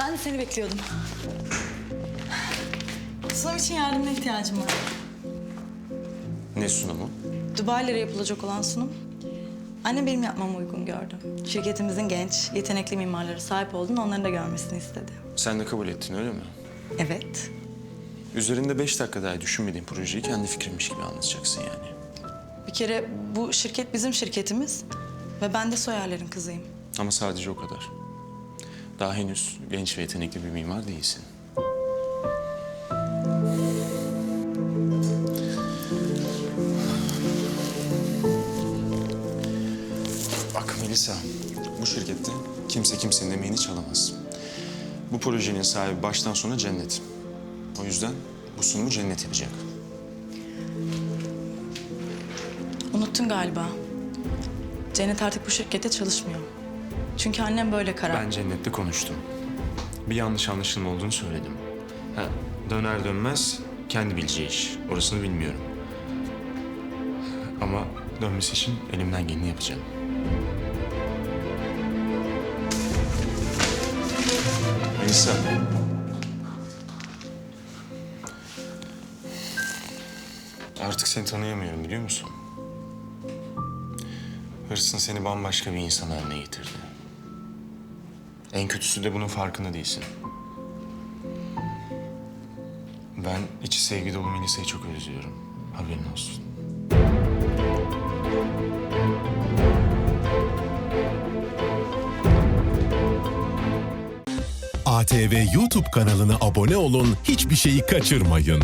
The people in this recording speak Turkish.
Ben de seni bekliyordum. Sunum için yardımına ihtiyacım var. Ne sunumu? Dubai'lere yapılacak olan sunum. Annem benim yapmamı uygun gördü. Şirketimizin genç, yetenekli mimarlara sahip olduğunu onların da görmesini istedi. Sen de kabul ettin öyle mi? Evet. Üzerinde beş dakika daha düşünmediğin projeyi kendi fikrinmiş gibi anlatacaksın yani. Bir kere bu şirket bizim şirketimiz ve ben de Soyerlerin kızıyım. Ama sadece o kadar. Daha henüz genç ve yetenekli bir mimar değilsin. Bak Melisa, bu şirkette kimse kimsenin emeğini çalamaz. Bu projenin sahibi baştan sona cennet. O yüzden bu sunumu cennet yapacak. Unuttun galiba. Cennet artık bu şirkette çalışmıyor. Çünkü annem böyle karar... Ben Cennet'le konuştum. Bir yanlış anlaşılma olduğunu söyledim. Ha, döner dönmez kendi bileceği iş. Orasını bilmiyorum. Ama dönmesi için elimden geleni yapacağım. Melisa. Artık seni tanıyamıyorum biliyor musun? Hırsın seni bambaşka bir insan haline getirdi. En kötüsü de bunun farkında değilsin. Ben içi sevgi dolu Melisa'yı çok özlüyorum. Haberin olsun. ATV YouTube kanalına abone olun, hiçbir şeyi kaçırmayın.